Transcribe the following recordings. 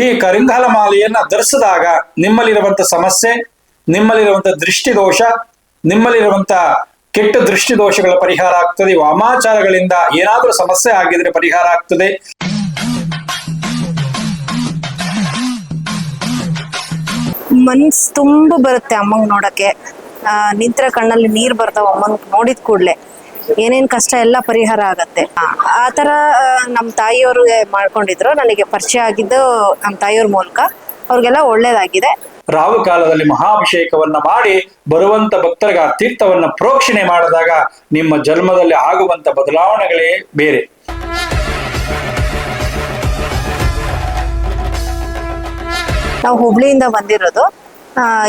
ಈ ಕರಿಂಗಾಲ ಮಾಲೆಯನ್ನ ಧರಿಸಿದಾಗ ನಿಮ್ಮಲ್ಲಿರುವಂತ ಸಮಸ್ಯೆ, ನಿಮ್ಮಲ್ಲಿರುವಂತ ದೃಷ್ಟಿ ದೋಷ ನಿಮ್ಮಲ್ಲಿರುವಂತ ಕೆಟ್ಟ ದೃಷ್ಟಿ ದೋಷಗಳ ಪರಿಹಾರ ಆಗ್ತದೆ. ವಾಮಾಚಾರಗಳಿಂದ ಏನಾದರೂ ಸಮಸ್ಯೆ ಆಗಿದ್ರೆ ಪರಿಹಾರ ಆಗ್ತದೆ. ಮನ್ಸ್ ತುಂಬ ಬರುತ್ತೆ ಅಮ್ಮಂಗ್ ನೋಡಕ್ಕೆ. ನಿಂತ್ರ ಕಣ್ಣಲ್ಲಿ ನೀರ್ ಬರ್ತಾವ ಅಮ್ಮಂಗ್ ನೋಡಿದ ಕೂಡ್ಲೆ. ಏನೇನ್ ಕಷ್ಟ ಎಲ್ಲ ಪರಿಹಾರ ಆಗತ್ತೆ. ಆ, ಆ ತರ ನಮ್ ತಾಯಿಯವರು ಮಾಡ್ಕೊಂಡಿದ್ರು. ನನಗೆ ಪರಿಚಯ ಆಗಿದ್ದು ನಮ್ ತಾಯಿಯವ್ರ ಮೂಲಕ. ಅವ್ರಿಗೆಲ್ಲ ಒಳ್ಳೇದಾಗಿದೆ. ರಾಹು ಕಾಲದಲ್ಲಿ ಮಹಾಭಿಷೇಕವನ್ನ ಮಾಡಿ ಬರುವಂತ ಭಕ್ತರಿಗೆ ಆ ತೀರ್ಥವನ್ನ ಪ್ರೋಕ್ಷಣೆ ಮಾಡಿದಾಗ ನಿಮ್ಮ ಜನ್ಮದಲ್ಲಿ ಆಗುವಂತ ಬದಲಾವಣೆಗಳೇ ಬೇರೆ. ನಾವು ಹುಬ್ಳಿಯಿಂದ ಬಂದಿರೋದು.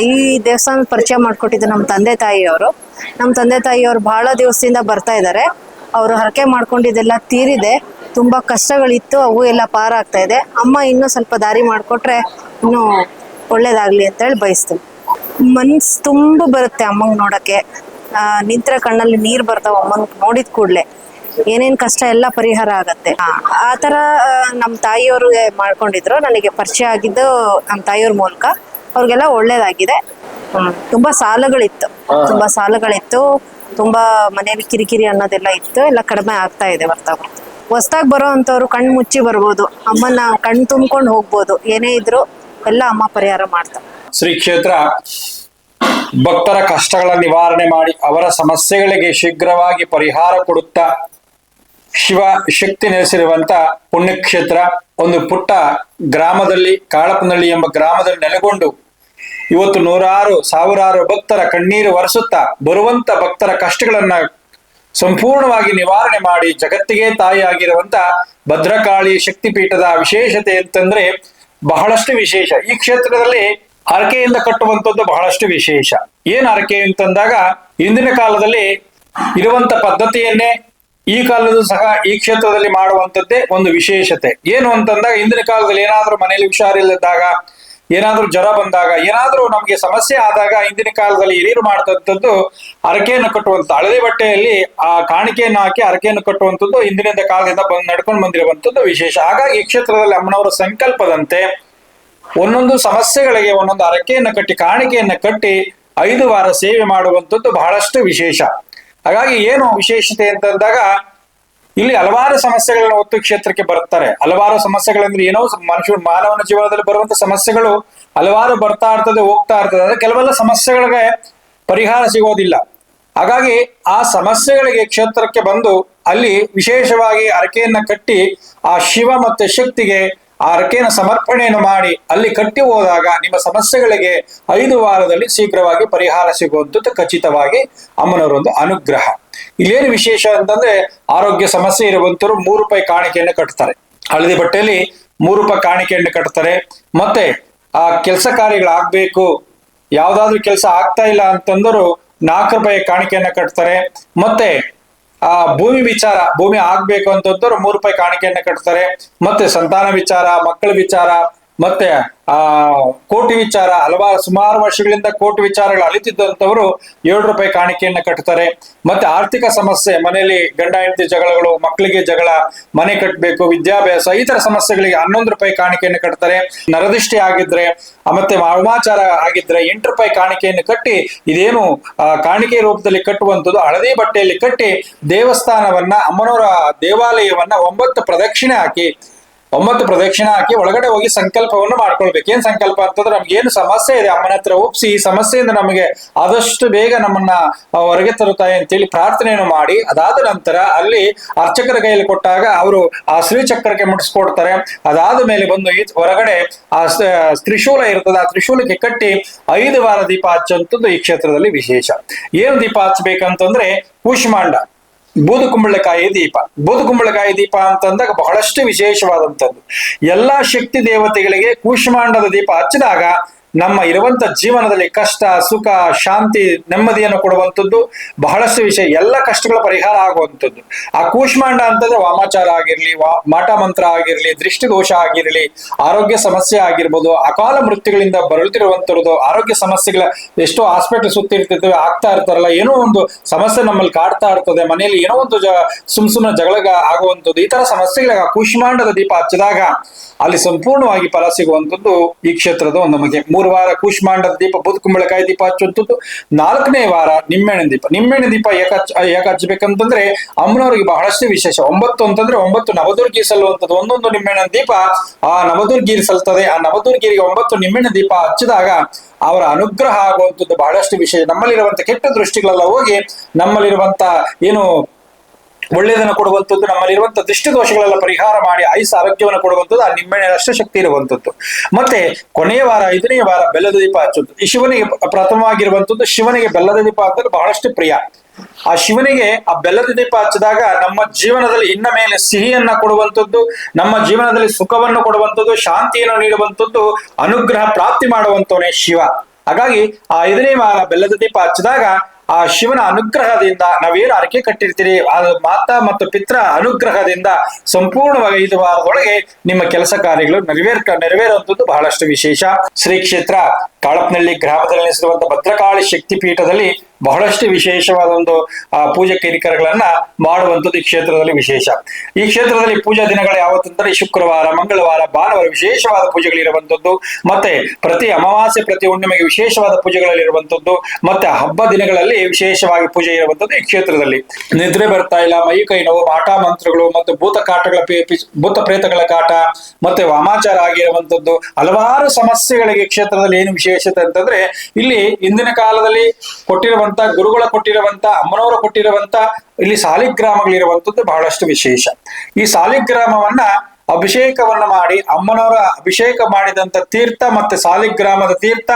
ಈ ದೇವಸ್ಥಾನ ಪರಿಚಯ ಮಾಡಿಕೊಟ್ಟಿದ್ದು ನಮ್ಮ ತಂದೆ ತಾಯಿಯವರು. ನಮ್ಮ ತಂದೆ ತಾಯಿಯವರು ಬಹಳ ದಿವಸದಿಂದ ಬರ್ತಾ ಇದ್ದಾರೆ ಅವರು ಹರಕೆ ಮಾಡ್ಕೊಂಡಿದ್ದೆಲ್ಲ ತೀರಿದೆ. ತುಂಬಾ ಕಷ್ಟಗಳಿತ್ತು. ಅವು ಎಲ್ಲ ಪಾರ ಆಗ್ತಾ ಇದೆ. ಅಮ್ಮ ಇನ್ನೂ ಸ್ವಲ್ಪ ದಾರಿ ಮಾಡಿಕೊಟ್ರೆ ಇನ್ನೂ ಒಳ್ಳೇದಾಗ್ಲಿ ಅಂತ ಹೇಳಿ ಬಯಸ್ತೀನಿ. ಮನ್ಸ್ ತುಂಬ ಬರುತ್ತೆ ಅಮ್ಮನ ನೋಡಕ್ಕೆ. ನಿಂತ್ರ ಕಣ್ಣಲ್ಲಿ ನೀರು ಬರ್ತಾವ ಅಮ್ಮನ ನೋಡಿದ ಕೂಡಲೇ. ಏನೇನ್ ಕಷ್ಟ ಎಲ್ಲ ಪರಿಹಾರ ಆಗತ್ತೆ. ಆ, ತರ ನಮ್ಮ ನಮ್ ತಾಯಿಯವರು ಮಾಡ್ಕೊಂಡಿದ್ರು. ನನಗೆ ಪರಿಚಯ ಆಗಿದ್ದು ನಮ್ಮ ತಾಯಿಯವ್ರ ಮೂಲಕ. ಅವ್ರಿಗೆಲ್ಲ ಒಳ್ಳೇದಾಗಿದೆ. ಹ್ಮ್. ತುಂಬಾ ಸಾಲಗಳಿತ್ತು. ತುಂಬಾ ಸಾಲಗಳಿತ್ತು. ತುಂಬಾ ಮನೇಲಿ ಕಿರಿಕಿರಿ ಅನ್ನೋದೆಲ್ಲ ಇತ್ತು. ಎಲ್ಲ ಕಡಿಮೆ ಆಗ್ತಾ ಇದೆ ಬರ್ತಾ ಬರ್ತಾ ಹೊಸ್ದಾಗ್ ಬರೋ ಅಂತವ್ರು ಕಣ್ ಮುಚ್ಚಿ ಬರ್ಬೋದು. ಅಮ್ಮನ ಕಣ್ ತುಂಬ್ಕೊಂಡು ಹೋಗ್ಬೋದು. ಏನೇ ಇದ್ರು ಎಲ್ಲ ಅಮ್ಮ ಪರಿಹಾರ ಮಾಡ್ತಾರೆ. ಶ್ರೀ ಕ್ಷೇತ್ರ ಭಕ್ತರ ಕಷ್ಟಗಳ ನಿವಾರಣೆ ಮಾಡಿ ಅವರ ಸಮಸ್ಯೆಗಳಿಗೆ ಶೀಘ್ರವಾಗಿ ಪರಿಹಾರ ಕೊಡುತ್ತಾ ಶಿವ ಶಕ್ತಿ ನೆಲೆಸಿರುವಂತ ಪುಣ್ಯಕ್ಷೇತ್ರ ಒಂದು ಪುಟ್ಟ ಗ್ರಾಮದಲ್ಲಿ ಕಾಳಪನಹಳ್ಳಿ ಎಂಬ ಗ್ರಾಮದಲ್ಲಿ ನೆಲೆಗೊಂಡು ಇವತ್ತು ನೂರಾರು, ಸಾವಿರಾರು ಭಕ್ತರ ಕಣ್ಣೀರು ಒರೆಸುತ್ತಾ ಬರುವಂತ ಭಕ್ತರ ಕಷ್ಟಗಳನ್ನ ಸಂಪೂರ್ಣವಾಗಿ ನಿವಾರಣೆ ಮಾಡಿ ಜಗತ್ತಿಗೆ ತಾಯಿಯಾಗಿರುವಂತ ಭದ್ರಕಾಳಿ ಶಕ್ತಿಪೀಠದ ವಿಶೇಷತೆ ಅಂತಂದ್ರೆ ಬಹಳಷ್ಟು ವಿಶೇಷ. ಈ ಕ್ಷೇತ್ರದಲ್ಲಿ ಹರಕೆಯಿಂದ ಕಟ್ಟುವಂಥದ್ದು ಬಹಳಷ್ಟು ವಿಶೇಷ. ಏನ್ ಹರಕೆ ಅಂತಂದಾಗ ಇಂದಿನ ಕಾಲದಲ್ಲಿ ಇರುವಂತ ಪದ್ಧತಿಯನ್ನೇ ಈ ಕಾಲದಲ್ಲೂ ಸಹ ಈ ಕ್ಷೇತ್ರದಲ್ಲಿ ಮಾಡುವಂಥದ್ದೇ ಒಂದು ವಿಶೇಷತೆ. ಏನು ಅಂತಂದಾಗ ಇಂದಿನ ಕಾಲದಲ್ಲಿ ಏನಾದ್ರೂ ಮನೆಯಲ್ಲಿ ಹುಷಾರಿಲ್ಲದಾಗ ಏನಾದ್ರೂ ಜ್ವರ ಬಂದಾಗ, ಏನಾದ್ರೂ ನಮ್ಗೆ ಸಮಸ್ಯೆ ಆದಾಗ ಇಂದಿನ ಕಾಲದಲ್ಲಿ ಹಿರಿಯರು ಮಾಡ್ತಂಥದ್ದು ಅರಕೆಯನ್ನು ಕಟ್ಟುವಂತ, ಹಳದಿ ಬಟ್ಟೆಯಲ್ಲಿ ಆ ಕಾಣಿಕೆಯನ್ನು ಹಾಕಿ ಅರಕೆಯನ್ನು ಕಟ್ಟುವಂಥದ್ದು ಇಂದಿನಿಂದ ಕಾಲದಿಂದ ಬಂದ್ ನಡ್ಕೊಂಡು ಬಂದಿರುವಂತದ್ದು ವಿಶೇಷ. ಹಾಗಾಗಿ ಈ ಕ್ಷೇತ್ರದಲ್ಲಿ ಅಮ್ಮನವರ ಸಂಕಲ್ಪದಂತೆ ಒಂದೊಂದು ಸಮಸ್ಯೆಗಳಿಗೆ ಒಂದೊಂದು ಅರಕೆಯನ್ನು ಕಟ್ಟಿ, ಕಾಣಿಕೆಯನ್ನು ಕಟ್ಟಿ ಐದು ವಾರ ಸೇವೆ ಮಾಡುವಂಥದ್ದು ಬಹಳಷ್ಟು ವಿಶೇಷ. ಹಾಗಾಗಿ ಏನು ವಿಶೇಷತೆ ಅಂತಂದಾಗ ಇಲ್ಲಿ ಹಲವಾರು ಸಮಸ್ಯೆಗಳನ್ನ ಒತ್ತು ಕ್ಷೇತ್ರಕ್ಕೆ ಬರ್ತಾರೆ. ಹಲವಾರು ಸಮಸ್ಯೆಗಳಂದ್ರೆ ಏನೋ ಮನುಷ್ಯ ಮಾನವನ ಜೀವನದಲ್ಲಿ ಬರುವಂತ ಸಮಸ್ಯೆಗಳು ಹಲವಾರು ಬರ್ತಾ ಇರ್ತದೆ, ಹೋಗ್ತಾ ಇರ್ತದೆ. ಅಂದ್ರೆ ಕೆಲವೆಲ್ಲ ಸಮಸ್ಯೆಗಳಿಗೆ ಪರಿಹಾರ ಸಿಗೋದಿಲ್ಲ. ಹಾಗಾಗಿ ಆ ಸಮಸ್ಯೆಗಳಿಗೆ ಕ್ಷೇತ್ರಕ್ಕೆ ಬಂದು ಅಲ್ಲಿ ವಿಶೇಷವಾಗಿ ಅರಕೆಯನ್ನ ಕಟ್ಟಿ ಆ ಶಿವ ಮತ್ತೆ ಶಕ್ತಿಗೆ ಆ ರೆಕ್ಕೆಯನ್ನು ಸಮರ್ಪಣೆಯನ್ನು ಮಾಡಿ ಅಲ್ಲಿ ಕಟ್ಟಿ ಹೋದಾಗ ನಿಮ್ಮ ಸಮಸ್ಯೆಗಳಿಗೆ ಐದು ವಾರದಲ್ಲಿ ಶೀಘ್ರವಾಗಿ ಪರಿಹಾರ ಸಿಗುವಂಥದ್ದು ಖಚಿತವಾಗಿ ಅಮ್ಮನವರ ಒಂದು ಅನುಗ್ರಹ. ಇಲ್ಲೇನು ವಿಶೇಷ ಅಂತಂದ್ರೆ ಆರೋಗ್ಯ ಸಮಸ್ಯೆ ಇರುವಂತರು ಮೂರು ರೂಪಾಯಿ ಕಾಣಿಕೆಯನ್ನು ಕಟ್ತಾರೆ. ಹಳದಿ ಬಟ್ಟೆಯಲ್ಲಿ ಮೂರು ರೂಪಾಯಿ ಕಾಣಿಕೆಯನ್ನು ಕಟ್ತಾರೆ. ಮತ್ತೆ ಆ ಕೆಲಸ ಕಾರ್ಯಗಳಾಗಬೇಕು ಯಾವ್ದಾದ್ರು ಕೆಲಸ ಆಗ್ತಾ ಇಲ್ಲ ಅಂತಂದರು ನಾಲ್ಕು ರೂಪಾಯಿ ಕಾಣಿಕೆಯನ್ನ ಕಟ್ತಾರೆ. ಮತ್ತೆ ಆ, ಭೂಮಿ ವಿಚಾರ, ಭೂಮಿ ಆಗ್ಬೇಕು ಅಂತಂದ್ರೆ ಮೂರು ರೂಪಾಯಿ ಕಾಣಿಕೆಯನ್ನ ಕಟ್ತಾರೆ. ಮತ್ತೆ ಸಂತಾನ ವಿಚಾರ, ಮಕ್ಕಳ ವಿಚಾರ ಮತ್ತೆ ಆ ಕೋಟಿ ವಿಚಾರ ಹಲವಾರು ಸುಮಾರು ವರ್ಷಗಳಿಂದ ಕೋಟಿ ವಿಚಾರಗಳು ಅಲಿತಿದ್ದಂಥವರು ಏಳು ರೂಪಾಯಿ ಕಾಣಿಕೆಯನ್ನ ಕಟ್ತಾರೆ. ಮತ್ತೆ ಆರ್ಥಿಕ ಸಮಸ್ಯೆ, ಮನೆಯಲ್ಲಿ ಗಂಡ, ಹೆಂಡತಿ ಜಗಳಗಳು, ಮಕ್ಕಳಿಗೆ ಜಗಳ, ಮನೆ ಕಟ್ಟಬೇಕು ವಿದ್ಯಾಭ್ಯಾಸ, ಈ ತರ ಸಮಸ್ಯೆಗಳಿಗೆ ಹನ್ನೊಂದು ರೂಪಾಯಿ ಕಾಣಿಕೆಯನ್ನು ಕಟ್ತಾರೆ. ನರದೃಷ್ಟಿ ಆಗಿದ್ರೆ ಮತ್ತೆ ವಾಮಾಚಾರ ಆಗಿದ್ರೆ ಎಂಟು ರೂಪಾಯಿ ಕಾಣಿಕೆಯನ್ನು ಕಟ್ಟಿ, ಇದೇನು ಕಾಣಿಕೆ ರೂಪದಲ್ಲಿ ಕಟ್ಟುವಂಥದ್ದು ಹಳದಿ ಬಟ್ಟೆಯಲ್ಲಿ ಕಟ್ಟಿ ದೇವಸ್ಥಾನವನ್ನ, ಅಮ್ಮನವರ ದೇವಾಲಯವನ್ನ ಒಂಬತ್ತು ಪ್ರದಕ್ಷಿಣೆ ಹಾಕಿ ಒಂಬತ್ತು ಪ್ರದಕ್ಷಿಣ ಹಾಕಿ ಒಳಗಡೆ ಹೋಗಿ ಸಂಕಲ್ಪವನ್ನು ಮಾಡ್ಕೊಳ್ಬೇಕು. ಏನ್ ಸಂಕಲ್ಪ ಅಂತಂದ್ರೆ ನಮ್ಗೆ ಏನು ಸಮಸ್ಯೆ ಇದೆ? ಅಮ್ಮನ ಹತ್ರ ಒಪ್ಸಿ, ಈ ಸಮಸ್ಯೆಯಿಂದ ನಮಗೆ ಆದಷ್ಟು ಬೇಗ ನಮ್ಮನ್ನ ಹೊರಗೆ ತರುತ್ತಾಯಿ ಅಂತೇಳಿ ಪ್ರಾರ್ಥನೆಯನ್ನು ಮಾಡಿ. ಅದಾದ ನಂತರ ಅಲ್ಲಿ ಅರ್ಚಕರ ಕೈಯಲ್ಲಿ ಕೊಟ್ಟಾಗ ಅವರು ಆ ಶ್ರೀಚಕ್ರಕ್ಕೆ ಮುಟ್ಟಿಸ್ಕೊಡ್ತಾರೆ. ಅದಾದ ಮೇಲೆ ಬಂದು ಈ ಹೊರಗಡೆ ಆ, ತ್ರಿಶೂಲ ಇರ್ತದೆ. ಆ ತ್ರಿಶೂಲಕ್ಕೆ ಕಟ್ಟಿ ಐದು ವಾರ ದೀಪ ಹಚ್ಚುವಂಥದ್ದು ಈ ಕ್ಷೇತ್ರದಲ್ಲಿ ವಿಶೇಷ. ಏನು ದೀಪ ಹಚ್ಚಬೇಕಂತಂದ್ರೆ ಕೂಷ್ಮಾಂಡ. ಬೂದು ಕುಂಬಳಕಾಯಿ ದೀಪ. ಬೂದು ಕುಂಬಳಕಾಯಿ ದೀಪ ಅಂತಂದಾಗ ಬಹಳಷ್ಟು ವಿಶೇಷವಾದಂಥದ್ದು. ಎಲ್ಲಾ ಶಕ್ತಿ ದೇವತೆಗಳಿಗೆ ಕೂಷ್ಮಾಂಡದ ದೀಪ ಹಚ್ಚಿದಾಗ ನಮ್ಮ ಇರುವಂತ ಜೀವನದಲ್ಲಿ ಕಷ್ಟ, ಸುಖ, ಶಾಂತಿ, ನೆಮ್ಮದಿಯನ್ನು ಕೊಡುವಂಥದ್ದು ಬಹಳಷ್ಟು ವಿಷಯ. ಎಲ್ಲ ಕಷ್ಟಗಳ ಪರಿಹಾರ ಆಗುವಂಥದ್ದು. ಆ ಕೂಷ್ಮಾಂಡ ಅಂತಂದ್ರೆ ವಾಮಾಚಾರ ಆಗಿರ್ಲಿ, ವಾ, ಮಾಟ ಮಂತ್ರ ಆಗಿರ್ಲಿ, ದೃಷ್ಟಿದೋಷ ಆಗಿರ್ಲಿ, ಆರೋಗ್ಯ ಸಮಸ್ಯೆ ಆಗಿರ್ಬೋದು, ಅಕಾಲ ಮೃತ್ಯುಗಳಿಂದ ಬರುತ್ತಿರುವಂತರದ್ದು ಆರೋಗ್ಯ ಸಮಸ್ಯೆಗಳ ಎಷ್ಟೋ ಹಾಸ್ಪಿಟಲ್ ಸುತ್ತಿರ್ತಿರ್ತವೆ ಆಗ್ತಾ ಇರ್ತಾರಲ್ಲ, ಏನೋ ಒಂದು ಸಮಸ್ಯೆ ನಮ್ಮಲ್ಲಿ ಕಾಡ್ತಾ ಇರ್ತದೆ, ಮನೆಯಲ್ಲಿ ಏನೋ ಒಂದು ಜ, ಸುಮ್ ಸುಮ್ಮನೆ ಜಗಳ ಆಗುವಂಥದ್ದು, ಈ ತರ ಸಮಸ್ಯೆಗಳಿಗೆ ಕೂಷ್ಮಾಂಡದ ದೀಪ ಹಚ್ಚಿದಾಗ ಅಲ್ಲಿ ಸಂಪೂರ್ಣವಾಗಿ ಫಲ ಸಿಗುವಂಥದ್ದು ಈ ಕ್ಷೇತ್ರದ ಒಂದು ನಮಗೆ ಮೂರು ವಾರ ಕೂಷ್ಮಾಂಡದ ದೀಪ ಬದುಕುಂಬಳಕಾಯಿ ದೀಪ ಹಚ್ಚುವಂಥದ್ದು. ನಾಲ್ಕನೇ ವಾರ ನಿಮ್ಮೆಣ್ಣೆ ದೀಪ. ನಿಮ್ಮೆಣ್ಣೆ ದೀಪ ಹಚ್- ಏಕ ಹಚ್ಚಬೇಕಂತಂದ್ರೆ ಅಮ್ಮನವರಿಗೆ ಬಹಳಷ್ಟು ವಿಶೇಷ. ಒಂಬತ್ತು ಅಂತಂದ್ರೆ ಒಂಬತ್ತು ನವದುರ್ಗಿ ಸಲ್ಲುವಂಥದ್ದು. ಒಂದೊಂದು ನಿಮ್ಮೆಣ್ಣೆ ದೀಪ ಆ ನವದುರ್ಗಿ ಸಲ್ತದೆ. ಆ ನವದುರ್ಗಿರಿಗೆ ಒಂಬತ್ತು ನಿಮ್ಮೆಣ್ಣೆ ದೀಪ ಹಚ್ಚಿದಾಗ ಅವರ ಅನುಗ್ರಹ ಆಗುವಂಥದ್ದು ಬಹಳಷ್ಟು ವಿಶೇಷ. ನಮ್ಮಲ್ಲಿರುವಂತ ಕೆಟ್ಟ ದೃಷ್ಟಿಗಳೆಲ್ಲ ಹೋಗಿ ನಮ್ಮಲ್ಲಿರುವಂತ ಏನು ಒಳ್ಳೆಯದನ್ನು ಕೊಡುವಂಥದ್ದು ನಮ್ಮಲ್ಲಿರುವಂತ ದೃಷ್ಟಿ ದೋಷಗಳೆಲ್ಲ ಪರಿಹಾರ ಮಾಡಿ ಆಯುಸ್ ಆರೋಗ್ಯವನ್ನು ಕೊಡುವಂಥದ್ದು, ಆ ನಿಮ್ಮೆಣ್ಣೆ ಅಷ್ಟು ಶಕ್ತಿ ಇರುವಂಥದ್ದು. ಮತ್ತೆ ಕೊನೆಯ ವಾರ, ಐದನೇ ವಾರ ಬೆಲ್ಲದ ದೀಪ ಹಚ್ಚುವುದು. ಈ ಶಿವನಿಗೆ ಪ್ರಥಮವಾಗಿರುವಂಥದ್ದು ಶಿವನಿಗೆ ಬೆಲ್ಲದ ದೀಪ ಅಂದರೆ ಬಹಳಷ್ಟು ಪ್ರಿಯ. ಆ ಶಿವನಿಗೆ ಆ ಬೆಲ್ಲದ ದೀಪ ಹಚ್ಚಿದಾಗ ನಮ್ಮ ಜೀವನದಲ್ಲಿ ಇನ್ನ ಮೇಲೆ ಸಿಹಿಯನ್ನ ಕೊಡುವಂಥದ್ದು, ನಮ್ಮ ಜೀವನದಲ್ಲಿ ಸುಖವನ್ನು ಕೊಡುವಂಥದ್ದು, ಶಾಂತಿಯನ್ನು ನೀಡುವಂಥದ್ದು, ಅನುಗ್ರಹ ಪ್ರಾಪ್ತಿ ಮಾಡುವಂತವನೇ ಶಿವ. ಹಾಗಾಗಿ ಆ ಐದನೇ ವಾರ ಬೆಲ್ಲದ ದೀಪ ಹಚ್ಚಿದಾಗ ಆ ಶಿವನ ಅನುಗ್ರಹದಿಂದ ನಾವೇನು ಅರಕೆ ಕಟ್ಟಿರ್ತೀರಿ? ಆ ಮಾತಾ ಮತ್ತು ಪಿತ್ರ ಅನುಗ್ರಹದಿಂದ ಸಂಪೂರ್ಣವಾಗಿ ಇದು ಒಳಗೆ ನಿಮ್ಮ ಕೆಲಸ ಕಾರ್ಯಗಳು ನೆರವೇರ್ ನೆರವೇರುವಂಥದ್ದು ಬಹಳಷ್ಟು ವಿಶೇಷ. ಶ್ರೀ ಕ್ಷೇತ್ರ ಕಾಳಪ್ನಳ್ಳಿ ಗ್ರಾಮದಲ್ಲಿ ನೆಲೆಸಿರುವಂತಹ ಭದ್ರಕಾಳಿ ಶಕ್ತಿ ಪೀಠದಲ್ಲಿ ಬಹಳಷ್ಟು ವಿಶೇಷವಾದ ಒಂದು ಪೂಜೆ ಕೈಕರಗಳನ್ನ ಮಾಡುವಂಥದ್ದು ಈ ಕ್ಷೇತ್ರದಲ್ಲಿ ವಿಶೇಷ. ಈ ಕ್ಷೇತ್ರದಲ್ಲಿ ಪೂಜಾ ದಿನಗಳು ಯಾವತ್ತಂದ್ರೆ ಶುಕ್ರವಾರ, ಮಂಗಳವಾರ, ಭಾನುವಾರ ವಿಶೇಷವಾದ ಪೂಜೆಗಳಿರುವಂಥದ್ದು, ಮತ್ತೆ ಪ್ರತಿ ಅಮಾವಾಸ್ಯೆ, ಪ್ರತಿ ಹುಣ್ಣಿಮೆಗೆ ವಿಶೇಷವಾದ ಪೂಜೆಗಳಲ್ಲಿರುವಂಥದ್ದು, ಮತ್ತೆ ಹಬ್ಬ ದಿನಗಳಲ್ಲಿ ವಿಶೇಷವಾಗಿ ಪೂಜೆ ಇರುವಂಥದ್ದು ಈ ಕ್ಷೇತ್ರದಲ್ಲಿ. ನಿದ್ರೆ ಬರ್ತಾ ಇಲ್ಲ, ಮೈ ಕೈ ನೋವು ಆಟ ಮಂತ್ರಗಳು, ಮತ್ತು ಭೂತ ಕಾಟಗಳ ಭೂತ ಪ್ರೇತಗಳ ಕಾಟ, ಮತ್ತೆ ವಾಮಾಚಾರ ಆಗಿರುವಂಥದ್ದು, ಹಲವಾರು ಸಮಸ್ಯೆಗಳಿಗೆ ಕ್ಷೇತ್ರದಲ್ಲಿ ಏನು ವಿಶೇಷತೆ ಅಂತಂದ್ರೆ, ಇಲ್ಲಿ ಇಂದಿನ ಕಾಲದಲ್ಲಿ ಕೊಟ್ಟಿರುವಂತ ಗುರುಗಳ ಕೊಟ್ಟಿರುವಂತ ಅಮ್ಮನವರು ಕೊಟ್ಟಿರುವಂತ ಇಲ್ಲಿ ಸಾಲಿಗ್ರಾಮಗಳಿರುವಂತದ್ದು ಬಹಳಷ್ಟು ವಿಶೇಷ. ಈ ಸಾಲಿಗ್ರಾಮವನ್ನ ಅಭಿಷೇಕವನ್ನ ಮಾಡಿ, ಅಮ್ಮನವರ ಅಭಿಷೇಕ ಮಾಡಿದಂತ ತೀರ್ಥ ಮತ್ತೆ ಸಾಲಿಗ್ರಾಮದ ತೀರ್ಥ,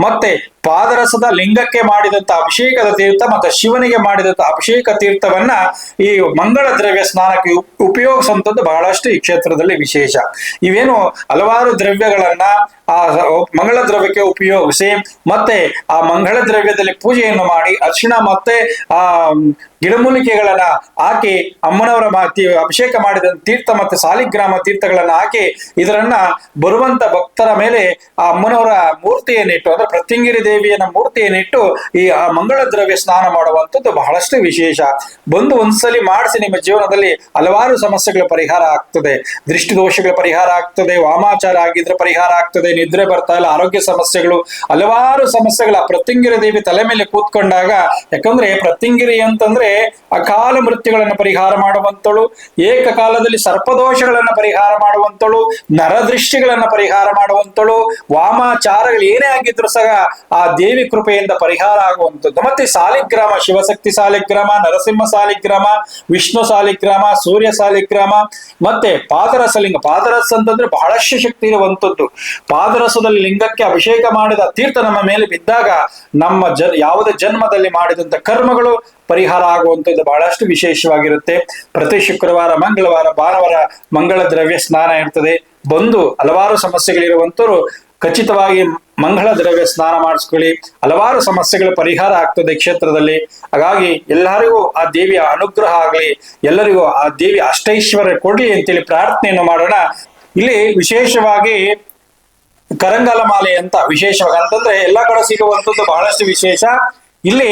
ಮತ್ತೆ ಪಾದರಸದ ಲಿಂಗಕ್ಕೆ ಮಾಡಿದಂತ ಅಭಿಷೇಕದ ತೀರ್ಥ, ಮತ್ತೆ ಶಿವನಿಗೆ ಮಾಡಿದಂತ ಅಭಿಷೇಕ ತೀರ್ಥವನ್ನ ಈ ಮಂಗಳ ದ್ರವ್ಯ ಸ್ನಾನಕ್ಕೆ ಉಪ್- ಉಪಯೋಗಿಸುವಂಥದ್ದು ಬಹಳಷ್ಟು ಈ ಕ್ಷೇತ್ರದಲ್ಲಿ ವಿಶೇಷ. ಇವೇನು ಹಲವಾರು ದ್ರವ್ಯಗಳನ್ನ ಆ ಮಂಗಳ ದ್ರವ್ಯಕ್ಕೆ ಉಪಯೋಗಿಸಿ, ಮತ್ತೆ ಆ ಮಂಗಳ ದ್ರವ್ಯದಲ್ಲಿ ಪೂಜೆಯನ್ನು ಮಾಡಿ, ಅರ್ಶಿಣ ಮತ್ತೆ ಆ ಗಿಡಮೂಲಿಕೆಗಳನ್ನ ಹಾಕಿ ಅಮ್ಮನವರ ಅಭಿಷೇಕ ಮಾಡಿದ ತೀರ್ಥ ಮತ್ತೆ ಸಾಲಿಗ್ರಾಮ ತೀರ್ಥಗಳನ್ನ ಹಾಕಿ ಇದರನ್ನ ಬರುವಂತ ಭಕ್ತರ ಮೇಲೆ ಆ ಅಮ್ಮನವರ ಮೂರ್ತಿಯನ್ನಿಟ್ಟು ಅಂದ್ರೆ ಪ್ರತ್ಯಂಗಿರಿ ದೇವಿಯನ್ನ ಮೂರ್ತಿಯನ್ನಿಟ್ಟು ಈ ಆ ಮಂಗಳ ದ್ರವ್ಯ ಸ್ನಾನ ಮಾಡುವಂಥದ್ದು ಬಹಳಷ್ಟು ವಿಶೇಷ. ಬಂದು ಒಂದ್ಸಲಿ ಮಾಡಿಸಿ ನಿಮ್ಮ ಜೀವನದಲ್ಲಿ ಹಲವಾರು ಸಮಸ್ಯೆಗಳ ಪರಿಹಾರ ಆಗ್ತದೆ. ದೃಷ್ಟಿ ದೋಷಗಳ ಪರಿಹಾರ ಆಗ್ತದೆ, ವಾಮಾಚಾರ ಆಗಿದ್ರೆ ಪರಿಹಾರ ಆಗ್ತದೆ, ನಿದ್ರೆ ಬರ್ತಾ ಇಲ್ಲ, ಆರೋಗ್ಯ ಸಮಸ್ಯೆಗಳು, ಹಲವಾರು ಸಮಸ್ಯೆಗಳ ಪ್ರತ್ಯಂಗಿರಿ ದೇವಿ ತಲೆ ಮೇಲೆ ಕೂತ್ಕೊಂಡಾಗ, ಯಾಕಂದ್ರೆ ಪ್ರತ್ಯಂಗಿರಿ ಅಂತಂದ್ರೆ ಅಕಾಲ ಮೃತ್ಯುಗಳನ್ನು ಪರಿಹಾರ ಮಾಡುವಂತಳು, ಏಕಕಾಲದಲ್ಲಿ ಸರ್ಪದೋಷಗಳನ್ನು ಪರಿಹಾರ ಮಾಡುವಂತಳು ನರದೃಷ್ಟಿಗಳನ್ನು ಪರಿಹಾರ ಮಾಡುವಂತಳು, ವಾಮಾಚಾರಗಳು ಏನೇ ಆಗಿದ್ರು ಸಹ ಆ ದೇವಿ ಕೃಪೆಯಿಂದ ಪರಿಹಾರ ಆಗುವಂಥದ್ದು ಮತ್ತೆ ಸಾಲಿಗ್ರಾಮ, ಶಿವಶಕ್ತಿ ಸಾಲಿಗ್ರಾಮ, ನರಸಿಂಹ ಸಾಲಿಗ್ರಾಮ, ವಿಷ್ಣು ಸಾಲಿಗ್ರಾಮ, ಸೂರ್ಯ ಸಾಲಿಗ್ರಾಮ, ಮತ್ತೆ ಪಾದರಸ ಲಿಂಗ. ಪಾದರಸ ಅಂತಂದ್ರೆ ಬಹಳಷ್ಟು ಶಕ್ತಿ ಇರುವಂತದ್ದು. ಪಾದರಸದಲ್ಲಿ ಲಿಂಗಕ್ಕೆ ಅಭಿಷೇಕ ಮಾಡಿದ ತೀರ್ಥ ನಮ್ಮ ಮೇಲೆ ಬಿದ್ದಾಗ ನಮ್ಮ ಜನ್, ಯಾವುದೇ ಜನ್ಮದಲ್ಲಿ ಮಾಡಿದಂತ ಕರ್ಮಗಳು ಪರಿಹಾರ ಆಗುವಂಥದ್ದು ಬಹಳಷ್ಟು ವಿಶೇಷವಾಗಿರುತ್ತೆ. ಪ್ರತಿ ಶುಕ್ರವಾರ, ಮಂಗಳವಾರ, ಭಾನುವಾರ ಮಂಗಳ ದ್ರವ್ಯ ಸ್ನಾನ ಇರ್ತದೆ. ಬಂದು ಹಲವಾರು ಸಮಸ್ಯೆಗಳಿರುವಂತರು ಖಚಿತವಾಗಿ ಮಂಗಳ ದ್ರವ್ಯ ಸ್ನಾನ ಮಾಡಿಸ್ಕೊಳ್ಳಿ. ಹಲವಾರು ಸಮಸ್ಯೆಗಳ ಪರಿಹಾರ ಆಗ್ತದೆ ಕ್ಷೇತ್ರದಲ್ಲಿ. ಹಾಗಾಗಿ ಎಲ್ಲರಿಗೂ ಆ ದೇವಿಯ ಅನುಗ್ರಹ ಆಗಲಿ. ಎಲ್ಲರಿಗೂ ಆ ದೇವಿ ಅಷ್ಟೈಶ್ವರ್ಯ ಕೊಡ್ಲಿ ಅಂತೇಳಿ ಪ್ರಾರ್ಥನೆಯನ್ನು ಮಾಡೋಣ. ಇಲ್ಲಿ ವಿಶೇಷವಾಗಿ ಕರಂಗಲ ಮಾಲೆ ಅಂತ ವಿಶೇಷವಾಗಿ ಅಂತಂದ್ರೆ ಎಲ್ಲಾ ಕಡೆ ಸಿಗುವಂತದ್ದು ಬಹಳಷ್ಟು ವಿಶೇಷ. ಇಲ್ಲಿ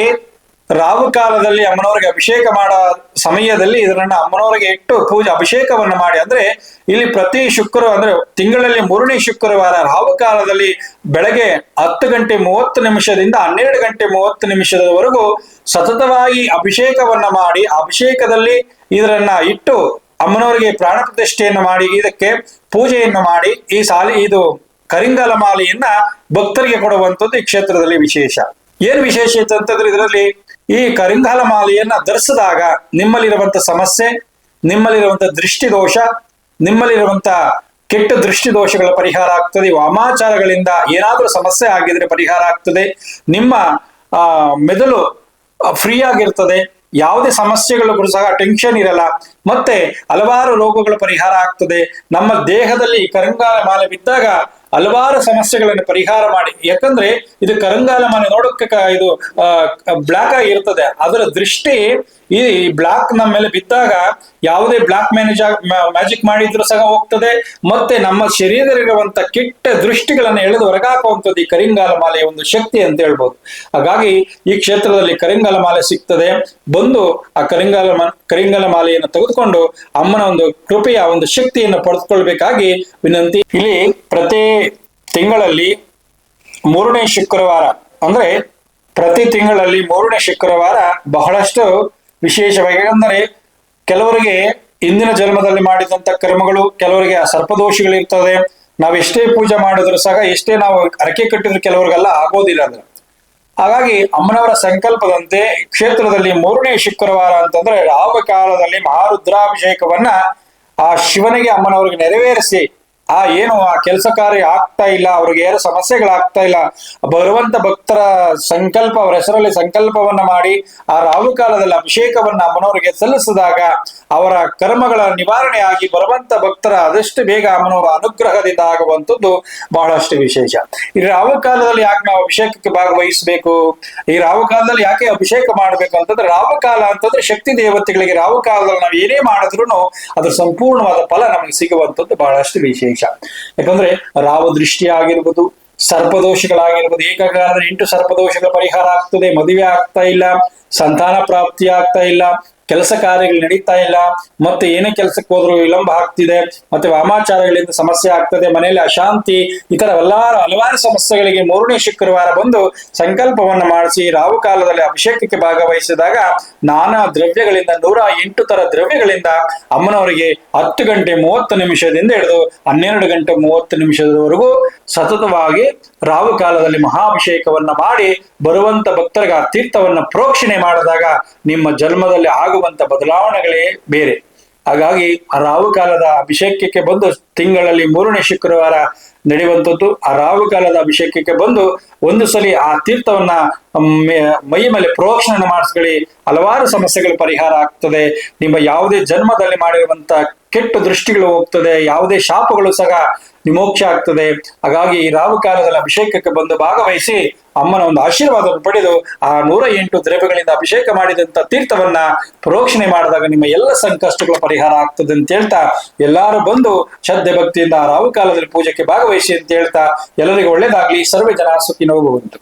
ರಾವು ಕಾಲದಲ್ಲಿ ಅಮ್ಮನವರಿಗೆ ಅಭಿಷೇಕ ಮಾಡೋ ಸಮಯದಲ್ಲಿ ಇದನ್ನ ಅಮ್ಮನವರಿಗೆ ಇಟ್ಟು ಪೂಜೆ ಅಭಿಷೇಕವನ್ನು ಮಾಡಿ ಅಂದ್ರೆ ಇಲ್ಲಿ ಪ್ರತಿ ಶುಕ್ರವಾರ ಅಂದ್ರೆ ತಿಂಗಳಲ್ಲಿ ಮೂರನೇ ಶುಕ್ರವಾರ ರಾವು ಕಾಲದಲ್ಲಿ ಬೆಳಗ್ಗೆ ಹತ್ತು ಗಂಟೆ ಮೂವತ್ತು ನಿಮಿಷದಿಂದ ಹನ್ನೆರಡು ಗಂಟೆ ಮೂವತ್ತು ನಿಮಿಷದವರೆಗೂ ಸತತವಾಗಿ ಅಭಿಷೇಕವನ್ನ ಮಾಡಿ ಅಭಿಷೇಕದಲ್ಲಿ ಇದರನ್ನ ಇಟ್ಟು ಅಮ್ಮನವರಿಗೆ ಪ್ರಾಣ ಪ್ರತಿಷ್ಠೆಯನ್ನು ಮಾಡಿ, ಇದಕ್ಕೆ ಪೂಜೆಯನ್ನು ಮಾಡಿ, ಈ ಸಾಲಿ ಇದು ಕರಿಂಗಲ ಮಾಲೆಯನ್ನ ಭಕ್ತರಿಗೆ ಕೊಡುವಂಥದ್ದು ಈ ಕ್ಷೇತ್ರದಲ್ಲಿ ವಿಶೇಷ. ಏನ್ ವಿಶೇಷ ಅಂತಂದ್ರೆ ಇದರಲ್ಲಿ ಈ ಕರಿಂಗಾಲ ಮಾಲೆಯನ್ನ ಧರಿಸಿದಾಗ ನಿಮ್ಮಲ್ಲಿರುವಂತ ಸಮಸ್ಯೆ, ನಿಮ್ಮಲ್ಲಿರುವಂತ ದೃಷ್ಟಿ ದೋಷ ನಿಮ್ಮಲ್ಲಿರುವಂತ ಕೆಟ್ಟ ದೃಷ್ಟಿ ದೋಷಗಳ ಪರಿಹಾರ ಆಗ್ತದೆ. ವಾಮಾಚಾರಗಳಿಂದ ಏನಾದರೂ ಸಮಸ್ಯೆ ಆಗಿದ್ರೆ ಪರಿಹಾರ ಆಗ್ತದೆ. ನಿಮ್ಮ ಮೆದುಳು ಫ್ರೀ ಆಗಿರ್ತದೆ. ಯಾವುದೇ ಸಮಸ್ಯೆಗಳು ಸಹ ಟೆನ್ಷನ್ ಇರಲ್ಲ. ಮತ್ತೆ ಹಲವಾರು ರೋಗಗಳ ಪರಿಹಾರ ಆಗ್ತದೆ. ನಮ್ಮ ದೇಹದಲ್ಲಿ ಕರಂಗಾಲ ಮಾಲೆ ಬಿದ್ದಾಗ ಹಲವಾರು ಸಮಸ್ಯೆಗಳನ್ನು ಪರಿಹಾರ ಮಾಡಿ. ಯಾಕಂದ್ರೆ ಇದು ಕರಂಗಾಲ ಮನೆ ನೋಡಕ್ಕೆ ಇದು ಬ್ಲಾಕ್ ಆಗಿ ಇರ್ತದೆ. ಅದರ ದೃಷ್ಟಿ ಈ ಬ್ಲಾಕ್ ನಮ್ಮ ಮೇಲೆ ಬಿದ್ದಾಗ ಯಾವುದೇ ಬ್ಲಾಕ್ ಮ್ಯಾನೇಜ್ ಮ್ಯಾಜಿಕ್ ಮಾಡಿದ್ರು ಸಹ ಹೋಗ್ತದೆ. ಮತ್ತೆ ನಮ್ಮ ಶರೀರದಲ್ಲಿರುವಂತ ಕೆಟ್ಟ ದೃಷ್ಟಿಗಳನ್ನು ಎಳೆದು ಹೊರಗಾಕುವಂಥದ್ದು ಈ ಕರಿಂಗಾಲ ಮಾಲೆಯ ಒಂದು ಶಕ್ತಿ ಅಂತ ಹೇಳ್ಬೋದು. ಹಾಗಾಗಿ ಈ ಕ್ಷೇತ್ರದಲ್ಲಿ ಕರಿಂಗಾಲ ಮಾಲೆ ಸಿಗ್ತದೆ. ಬಂದು ಆ ಕರಿಂಗಾಲ ಕರಿಂಗಾಲ ಮಾಲೆಯನ್ನು ತೆಗೆದುಕೊಂಡು ಅಮ್ಮನ ಒಂದು ಕೃಪೆಯ ಒಂದು ಶಕ್ತಿಯನ್ನು ಪಡೆದುಕೊಳ್ಬೇಕಾಗಿ ವಿನಂತಿ. ಇಲ್ಲಿ ಪ್ರತಿ ತಿಂಗಳಲ್ಲಿ ಮೂರನೇ ಶುಕ್ರವಾರ, ಅಂದ್ರೆ ಪ್ರತಿ ತಿಂಗಳಲ್ಲಿ ಮೂರನೇ ಶುಕ್ರವಾರ ಬಹಳಷ್ಟು ವಿಶೇಷವಾಗಿ, ಅಂದರೆ ಕೆಲವರಿಗೆ ಇಂದಿನ ಜನ್ಮದಲ್ಲಿ ಮಾಡಿದಂತ ಕರ್ಮಗಳು, ಕೆಲವರಿಗೆ ಆ ಸರ್ಪದೋಷಗಳಿರ್ತದೆ ನಾವು ಎಷ್ಟೇ ಪೂಜೆ ಮಾಡಿದ್ರು ಸಹ ಎಷ್ಟೇ ನಾವು ಅರಕೆ ಕಟ್ಟಿದ್ರು ಕೆಲವರಿಗೆಲ್ಲ ಆಗೋದಿಲ್ಲ ಅಂದ್ರೆ. ಹಾಗಾಗಿ ಅಮ್ಮನವರ ಸಂಕಲ್ಪದಂತೆ ಕ್ಷೇತ್ರದಲ್ಲಿ ಮೂರನೇ ಶುಕ್ರವಾರ ಅಂತಂದ್ರೆ ರಾವ ಕಾಲದಲ್ಲಿ ಮಹಾರುದ್ರಾಭಿಷೇಕವನ್ನ ಆ ಶಿವನಿಗೆ ಅಮ್ಮನವರಿಗೆ ನೆರವೇರಿಸಿ ಆ ಏನು ಆ ಕೆಲಸ ಕಾರ್ಯ ಆಗ್ತಾ ಇಲ್ಲ, ಅವ್ರಿಗೆ ಏನು ಸಮಸ್ಯೆಗಳಾಗ್ತಾ ಇಲ್ಲ ಬರುವಂತ ಭಕ್ತರ ಸಂಕಲ್ಪ, ಅವರ ಹೆಸರಲ್ಲಿ ಸಂಕಲ್ಪವನ್ನ ಮಾಡಿ, ಆ ರಾಹು ಕಾಲದಲ್ಲಿ ಅಭಿಷೇಕವನ್ನ ಅಮ್ಮನವರಿಗೆ ಸಲ್ಲಿಸಿದಾಗ ಅವರ ಕರ್ಮಗಳ ನಿವಾರಣೆ ಆಗಿ ಬರುವಂತ ಭಕ್ತರ ಆದಷ್ಟು ಬೇಗ ಅಮ್ಮನವರ ಅನುಗ್ರಹದಿಂದ ಆಗುವಂಥದ್ದು ಬಹಳಷ್ಟು ವಿಶೇಷ. ಈ ರಾಹು ಕಾಲದಲ್ಲಿ ಯಾಕೆ ನಾವು ಅಭಿಷೇಕಕ್ಕೆ ಭಾಗವಹಿಸಬೇಕು? ಈ ರಾಹು ಕಾಲದಲ್ಲಿ ಯಾಕೆ ಅಭಿಷೇಕ ಮಾಡಬೇಕು ಅಂತಂದ್ರೆ ರಾಹು ಕಾಲ ಅಂತಂದ್ರೆ ಶಕ್ತಿ ದೇವತೆಗಳಿಗೆ ರಾಹು ಕಾಲದಲ್ಲಿ ನಾವು ಏನೇ ಮಾಡಿದ್ರು ಅದ್ರ ಸಂಪೂರ್ಣವಾದ ಫಲ ನಮಗೆ ಸಿಗುವಂಥದ್ದು ಬಹಳಷ್ಟು ವಿಶೇಷ. ಯಾಕಂದ್ರೆ ರಾವ ದೃಷ್ಟಿ ಆಗಿರ್ಬೋದು ಸರ್ಪದೋಷಗಳಾಗಿರ್ಬೋದು ಏಕಕಾಲದಲ್ಲಿ ಎಂಟು ಸರ್ಪದೋಷಗಳ ಪರಿಹಾರ ಆಗ್ತದೆ, ಮದುವೆ ಆಗ್ತಾ ಇಲ್ಲ, ಸಂತಾನ ಪ್ರಾಪ್ತಿ ಆಗ್ತಾ ಇಲ್ಲ ಕೆಲಸ ಕಾರ್ಯಗಳು ನಡೀತಾ ಇಲ್ಲ, ಮತ್ತೆ ಏನೇ ಕೆಲಸಕ್ಕೆ ಹೋದ್ರು ವಿಳಂಬ ಆಗ್ತಿದೆ, ಮತ್ತೆ ವಾಮಾಚಾರಗಳಿಂದ ಸಮಸ್ಯೆ ಆಗ್ತದೆ, ಮನೆಯಲ್ಲಿ ಅಶಾಂತಿ ಇತರ ತರ ಎಲ್ಲಾರು ಹಲವಾರು ಸಮಸ್ಯೆಗಳಿಗೆ ಮೂರನೇ ಶುಕ್ರವಾರ ಬಂದು ಸಂಕಲ್ಪವನ್ನು ಮಾಡಿಸಿ, ರಾಹು ಕಾಲದಲ್ಲಿ ಅಭಿಷೇಕಕ್ಕೆ ಭಾಗವಹಿಸಿದಾಗ ನಾನಾ ದ್ರವ್ಯಗಳಿಂದ, ನೂರ ಎಂಟು ತರ ದ್ರವ್ಯಗಳಿಂದ ಅಮ್ಮನವರಿಗೆ ಹತ್ತು ಗಂಟೆ ಮೂವತ್ತು ನಿಮಿಷದಿಂದ ಹಿಡಿದು ಹನ್ನೆರಡು ಗಂಟೆ ಮೂವತ್ತು ನಿಮಿಷದವರೆಗೂ ಸತತವಾಗಿ ರಾಹು ಕಾಲದಲ್ಲಿ ಮಹಾಭಿಷೇಕವನ್ನ ಮಾಡಿ ಬರುವಂತ ಭಕ್ತರಿಗೆ ಆ ತೀರ್ಥವನ್ನ ಪ್ರೋಕ್ಷಣೆ ಮಾಡಿದಾಗ ನಿಮ್ಮ ಜನ್ಮದಲ್ಲಿ ಆಗುವಂತ ಬದಲಾವಣೆಗಳೇ ಬೇರೆ. ಹಾಗಾಗಿ ಆ ರಾಹು ಕಾಲದ ಅಭಿಷೇಕಕ್ಕೆ ಬಂದು ತಿಂಗಳಲ್ಲಿ ಮೂರನೇ ಶುಕ್ರವಾರ ನಡೆಯುವಂಥದ್ದು ಆ ರಾಹು ಕಾಲದ ಅಭಿಷೇಕಕ್ಕೆ ಬಂದು ಒಂದು ಸಲಿ ಆ ತೀರ್ಥವನ್ನ ಮೈ ಮೇಲೆ ಪ್ರೋಕ್ಷಣೆ ಮಾಡಿಸ್ಕೊಳ್ಳಿ. ಹಲವಾರು ಸಮಸ್ಯೆಗಳು ಪರಿಹಾರ ಆಗ್ತದೆ. ನಿಮ್ಮ ಯಾವುದೇ ಜನ್ಮದಲ್ಲಿ ಮಾಡಿರುವಂತ ಕೆಟ್ಟ ದೃಷ್ಟಿಗಳು ಹೋಗ್ತದೆ, ಯಾವುದೇ ಶಾಪಗಳು ಸಹ ನಿಮೋಕ್ಷ ಆಗ್ತದೆ. ಹಾಗಾಗಿ ಈ ರಾಹುಕಾಲದಲ್ಲಿ ಅಭಿಷೇಕಕ್ಕೆ ಬಂದು ಭಾಗವಹಿಸಿ ಅಮ್ಮನ ಒಂದು ಆಶೀರ್ವಾದವನ್ನು ಪಡೆದು ಆ ನೂರ ಎಂಟು ದ್ರವ್ಯಗಳಿಂದ ಅಭಿಷೇಕ ಮಾಡಿದಂತ ತೀರ್ಥವನ್ನ ಪ್ರೋಕ್ಷಣೆ ಮಾಡಿದಾಗ ನಿಮ್ಮ ಎಲ್ಲ ಸಂಕಷ್ಟಗಳ ಪರಿಹಾರ ಆಗ್ತದೆ ಅಂತ ಹೇಳ್ತಾ ಎಲ್ಲಾರು ಬಂದು ಶ್ರದ್ಧೆ ಭಕ್ತಿಯಿಂದ ಆ ರಾಹು ಕಾಲದಲ್ಲಿ ಪೂಜೆಗೆ ಭಾಗವಹಿಸಿ ಅಂತ ಹೇಳ್ತಾ ಎಲ್ಲರಿಗೂ ಒಳ್ಳೇದಾಗ್ಲಿ. ಸರ್ವೇ ಜನ ಸುಖಿನೋ ಭವಂತು.